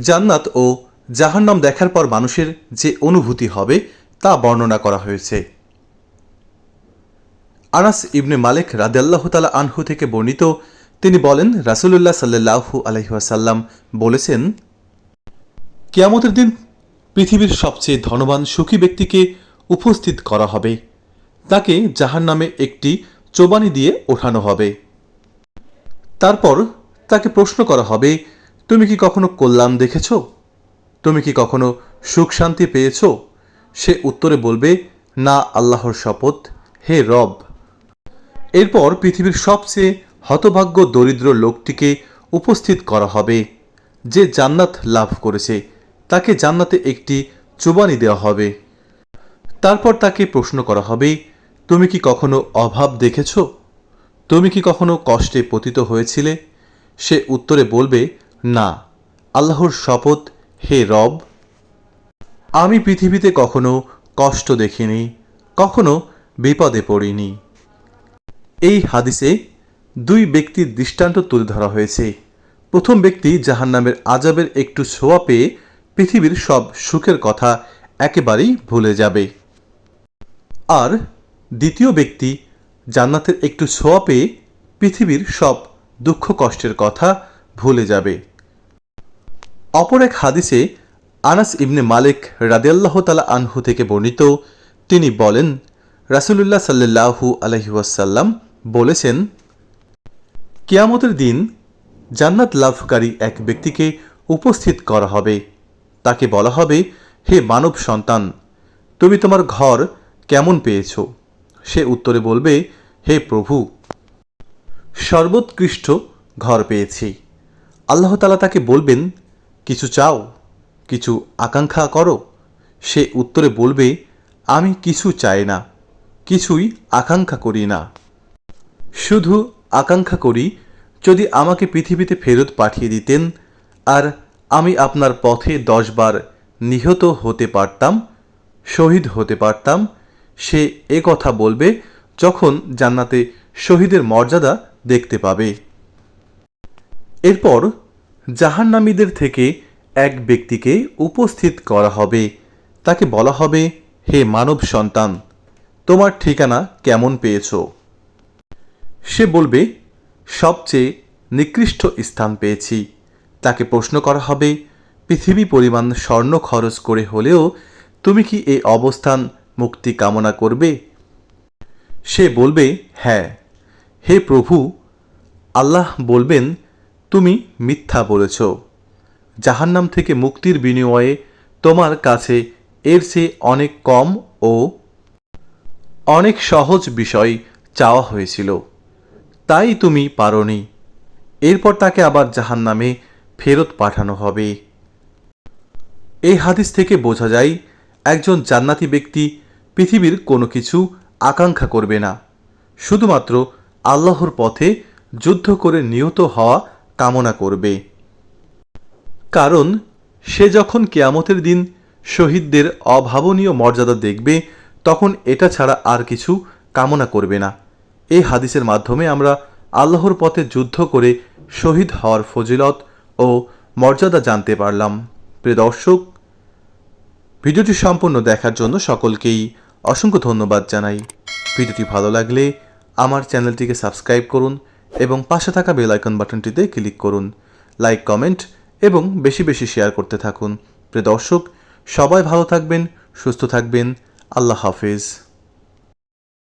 জান্নাত ও জাহান্নাম দেখার পর মানুষের যে অনুভূতি হবে তা বর্ণনা করা হয়েছে। আনাস ইবনে মালিক রাদেল্লাহ তালা আনহু থেকে বর্ণিত, তিনি বলেন, রাসুলুল্লাহ সাল্লাহু আলহিহাসাল্লাম বলেছেন, কিয়ামতের দিন পৃথিবীর সবচেয়ে ধনবান সুখী ব্যক্তিকে উপস্থিত করা হবে। তাকে জাহান নামে একটি চোবানি দিয়ে ওঠানো হবে। তারপর তাকে প্রশ্ন করা হবে তুমি কি কখনো কল্যাণ দেখেছ? তুমি কি কখনো সুখ শান্তি পেয়েছ? সে উত্তরে বলবে, না, আল্লাহর শপথ, হে রব। এরপর পৃথিবীর সবচেয়ে হতভাগ্য দরিদ্র লোকটিকে উপস্থিত করা হবে, যে জান্নাত লাভ করেছে। তাকে জান্নাতে একটি চুবানি দেওয়া হবে। তারপর তাকে প্রশ্ন করা হবে, তুমি কি কখনো অভাব দেখেছ? তুমি কি কখনো কষ্টে পতিত হয়েছিলে? সে উত্তরে বলবে না, আল্লাহর শপথ, হে রব, আমি পৃথিবীতে কখনো কষ্ট দেখিনি, কখনো বিপদে পড়িনি। এই হাদিসে দুই ব্যক্তির দৃষ্টান্ত তুলে ধরা হয়েছে। প্রথম ব্যক্তি জাহান্নামের আজাবের একটু ছোঁয়া পেয়ে পৃথিবীর সব সুখের কথা একেবারেই ভুলে যাবে। আর দ্বিতীয় ব্যক্তি জান্নাতের একটু ছোঁয়া পেয়ে পৃথিবীর সব দুঃখ কষ্টের কথা ভুলে যাবে। অপর এক হাদিসে আনাস ইবনে মালিক রাদিয়াল্লাহ তালা আনহু থেকে বর্ণিত, তিনি বলেন, রাসুলুল্লাহ সাল্লাহু আলহিউসাল্লাম বলেছেন, কিয়ামতের দিন জান্নাত লাভকারী এক ব্যক্তিকে উপস্থিত করা হবে। তাকে বলা হবে, হে মানব সন্তান, তুমি তোমার ঘর কেমন পেয়েছ? সে উত্তরে বলবে, হে প্রভু, সর্বোৎকৃষ্ট ঘর পেয়েছি। আল্লাহ তালা তাকে বলবেন কিছু চাও, কিছু আকাঙ্ক্ষা করো। সে উত্তরে বলবে, আমি কিছু চাই না, কিছুই আকাঙ্ক্ষা করি না। শুধু আকাঙ্ক্ষা করি, যদি আমাকে পৃথিবীতে ফেরত পাঠিয়ে দিতেন, আর আমি আপনার পথে দশবার নিহত হতে পারতাম, শহীদ হতে পারতাম, সে এ কথা বলবে যখন জান্নাতে শহীদের মর্যাদা দেখতে পাবে। এরপর জাহান্নামীদের থেকে এক ব্যক্তিকে উপস্থিত করা হবে। তাকে বলা হবে, হে মানব সন্তান, তোমার ঠিকানা কেমন পেয়েছ? সে বলবে, সবচেয়ে নিকৃষ্ট স্থান পেয়েছি। তাকে প্রশ্ন করা হবে, পৃথিবী পরিমাণ স্বর্ণ খরচ করে হলেও তুমি কি এই অবস্থান মুক্তি কামনা করবে? সে বলবে হ্যাঁ। হে প্রভু, আল্লাহ বলবেন তুমি মিথ্যা বলেছ। জাহান্নাম থেকে মুক্তির বিনিময়ে তোমার কাছে এর চেয়ে অনেক কম ও অনেক সহজ বিষয় চাওয়া হয়েছিল। তাই তুমি পারনি। এরপর তাকে আবার জাহান্নামে ফেরত পাঠানো হবে। এই হাদিস থেকে বোঝা যায়, একজন জান্নাতি ব্যক্তি পৃথিবীর কোনো কিছু আকাঙ্ক্ষা করবে না। শুধুমাত্র আল্লাহর পথে যুদ্ধ করে নিহত হওয়া কামনা করবে। কারণ, সে যখন কেয়ামতের দিন শহীদদের অভাবনীয় মর্যাদা দেখবে, তখন এটা ছাড়া আর কিছু কামনা করবে না। এই হাদিসের মাধ্যমে আমরা আল্লাহর পথে যুদ্ধ করে শহীদ হওয়ার ফজিলত ও মর্যাদা জানতে পারলাম। প্রিয় দর্শক, ভিডিওটি সম্পূর্ণ দেখার জন্য সকলকেই অসংখ্য ধন্যবাদ জানাই। ভিডিওটি ভালো লাগলে আমার চ্যানেলটিকে সাবস্ক্রাইব করুন এবং পাশে থাকা বেল আইকন বাটনটিতে ক্লিক করুন, লাইক, কমেন্ট এবং বেশি বেশি শেয়ার করতে থাকুন। প্রিয় দর্শক, সবাই ভালো থাকবেন, সুস্থ থাকবেন। আল্লাহ হাফেজ।